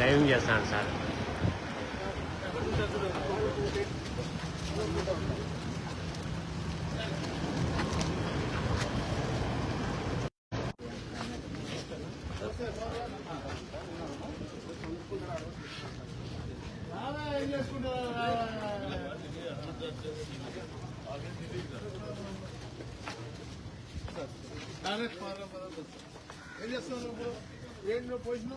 Driving చేస్తాను sir. ఏం చేస్తున్నావు ఇప్పుడు ఏంటి నువ్వు పొజిషన్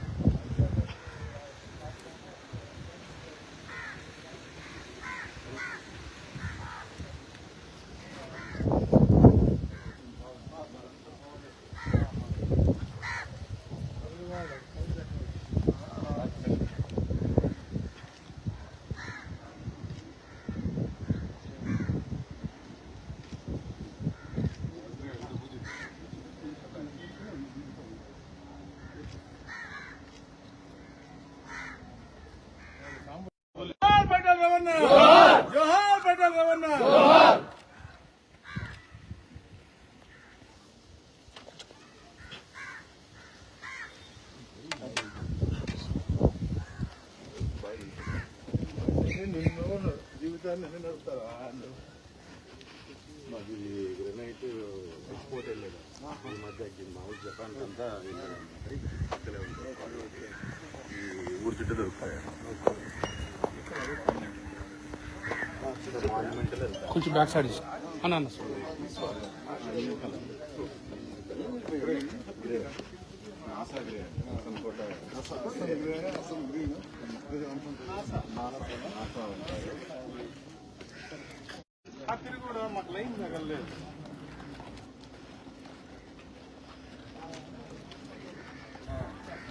రవణ జోహార్ రవణ నిన్ను జీవితాన్ని ఎన్ని నడుపుతారా మాది గ్రెనైట్ ఎక్స్పోర్ట్ వెళ్ళేది ఈ మధ్య ఎక్కింది మా ఊరు జపాన్ అంతా ఈ ఊరు చుట్టూ దొరుకుతాయి? కొంచెం బ్యాక్ సైడ్ అన్న అన్న రాత్రి కూడా మాకు లైన్ తగలేదు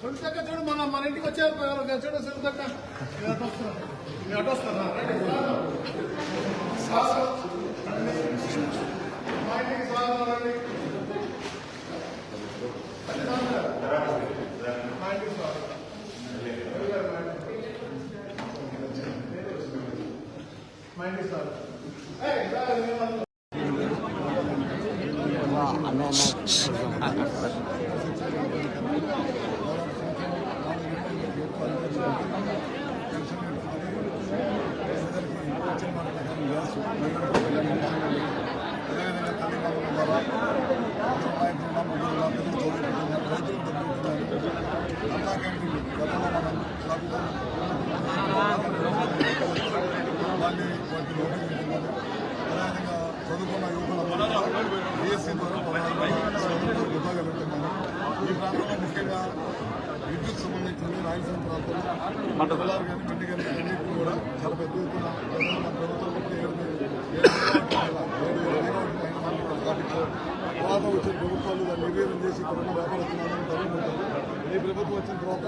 సునీతక్క చూడు మన మన ఇంటికి వచ్చారు ఎవరు? చూడు సునీతక్క అటు వస్తున్నా. మా ఇంటికి స్వాగతం రండి. మా ఇంటికి స్వాగతం. మా ఇంటికి స్వాగతం. ఏయ్, రా, రా. చదువుకున్న రాయలసీమ ప్రాంతంలో మండలాలు కానీ మండి కానీ అన్నింటినీ కూడా చాలా పెద్ద ఎత్తున మన ప్రభుత్వం ఏడు ఏడు వేల మెగావాట్ల పైన మనం స్థాపించారు తర్వాత వచ్చిన ప్రభుత్వాలు దాన్ని నిర్వీర్యం చేసి ఇక్కడ ఉన్న వ్యాపారస్తులందరూ తరలిపోతారు ఈ ప్రభుత్వం వచ్చిన తర్వాత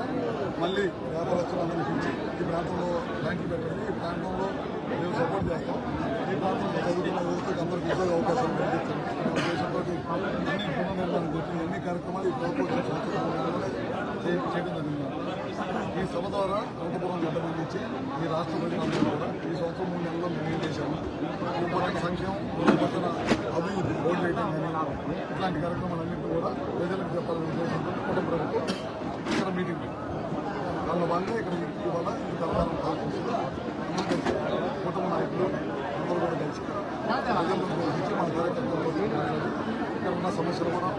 మళ్ళీ వ్యాపారస్తులందరినీ పిలిచి ఈ ప్రాంతంలో బ్యాంకులు పెట్టండి ఈ ప్రాంతంలో మేము సపోర్ట్ చేస్తాం ఈ ప్రాంతంలో చదువుకున్న యువతకు అందరికీ ఉద్యోగ అవకాశాలు కల్పించండి అనే అన్ని పునర్నిర్మాణం చెప్పి అన్ని కార్యక్రమాలు ఈ ప్రభుత్వం చేయడం జరిగింది. ఈ సభ ద్వారా అనంతపురం గడ్డ ఈ రాష్ట్ర ప్రజలందరూ కూడా ఈ సంవత్సరం మూడు నెలల్లో మేము చేశాము ఈ పరంగా సంక్షేమం ఈ అభివృద్ధి రోడ్లు వేయడం కానీ ఇట్లాంటి కార్యక్రమాలన్నింటినీ కూడా ప్రజలకు చెప్పాలని ఉద్దేశంతో కుటుంబ ప్రభుత్వం ఇక్కడ మీటింగ్ పెట్టింది. దానిలో భాగంగా ఇక్కడ ఇవాళ ఈ తరహారం ఆలోచించి కుటుంబ నాయకులు అందరూ కూడా కలిసి ప్రజలకు మన కార్యక్రమంలో ఇక్కడ ఉన్న సమస్యలు కూడా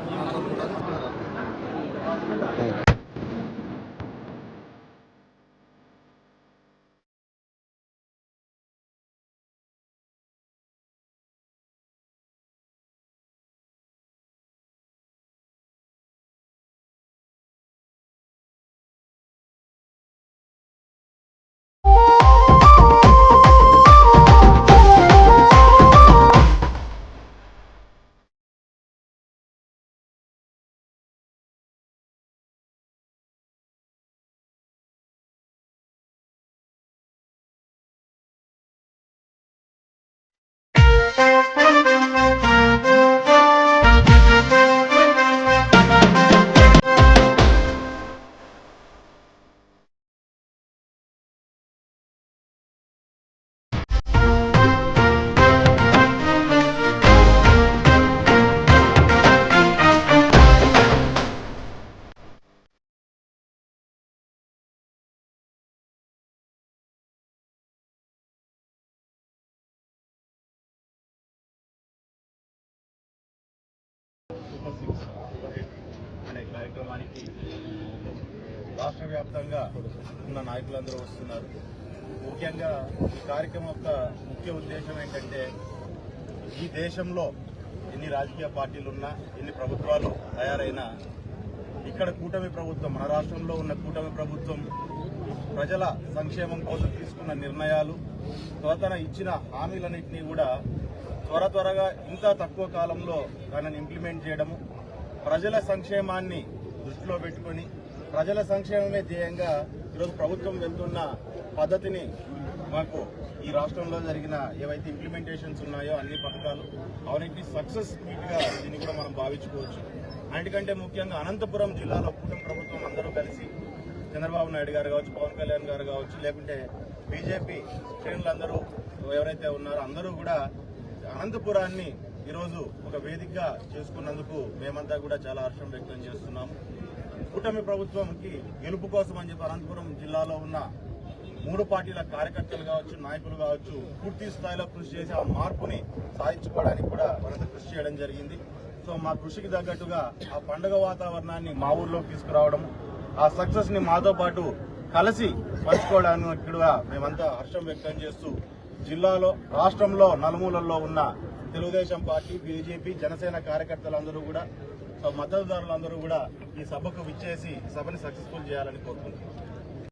అనే కార్యక్రమానికి రాష్ట్ర వ్యాప్తంగా ఉన్న నాయకులందరూ వస్తున్నారు. ముఖ్యంగా ఈ కార్యక్రమం యొక్క ముఖ్య ఉద్దేశం ఏంటంటే ఈ దేశంలో ఎన్ని రాజకీయ పార్టీలు ఉన్నా ఎన్ని ప్రభుత్వాలు తయారైనా ఇక్కడ కూటమి ప్రభుత్వం మన రాష్ట్రంలో ఉన్న కూటమి ప్రభుత్వం ప్రజల సంక్షేమం కోసం తీసుకున్న నిర్ణయాలు త్వరతన ఇచ్చిన హామీలన్నింటినీ కూడా త్వర త్వరగా ఇంత తక్కువ కాలంలో దానిని ఇంప్లిమెంట్ చేయడము ప్రజల సంక్షేమాన్ని దృష్టిలో పెట్టుకొని ప్రజల సంక్షేమమే ధ్యేయంగా ఈరోజు ప్రభుత్వం వెళ్తున్న పద్ధతిని మాకు ఈ రాష్ట్రంలో జరిగిన ఏవైతే ఇంప్లిమెంటేషన్స్ ఉన్నాయో అన్ని పథకాలు అవన్నీ సక్సెస్గా దీన్ని కూడా మనం భావించుకోవచ్చు. అన్నిటికంటే ముఖ్యంగా అనంతపురం జిల్లాలో కూటమి ప్రభుత్వం అందరూ కలిసి చంద్రబాబు నాయుడు గారు కావచ్చు పవన్ కళ్యాణ్ గారు కావచ్చు లేకుంటే బీజేపీ శ్రేణులందరూ ఎవరైతే ఉన్నారో అందరూ కూడా అనంతపురాన్ని ఈరోజు ఒక వేదికగా చేసుకున్నందుకు మేమంతా కూడా చాలా హర్షం వ్యక్తం చేస్తున్నాము కూటమి ప్రభుత్వంకి గెలుపు కోసం అని చెప్పి అనంతపురం జిల్లాలో ఉన్న మూడు పార్టీల కార్యకర్తలు కావచ్చు నాయకులు కావచ్చు పూర్తి స్థాయిలో కృషి చేసి ఆ మార్పుని సాధించుకోవడానికి కూడా మనంత కృషి చేయడం జరిగింది. సో మా కృషికి తగ్గట్టుగా ఆ పండుగ వాతావరణాన్ని మా ఊర్లోకి తీసుకురావడం ఆ సక్సెస్ని మాతో పాటు కలిసి పంచుకోవడానికి కూడా మేమంతా హర్షం వ్యక్తం చేస్తూ జిల్లాలో రాష్ట్రంలో నలుమూలల్లో ఉన్న తెలుగుదేశం పార్టీ బీజేపీ జనసేన కార్యకర్తలందరూ కూడా మద్దతుదారులందరూ కూడా ఈ సభకు విచ్చేసి సభని సక్సెస్ఫుల్ చేయాలని కోరుకుంటున్నాను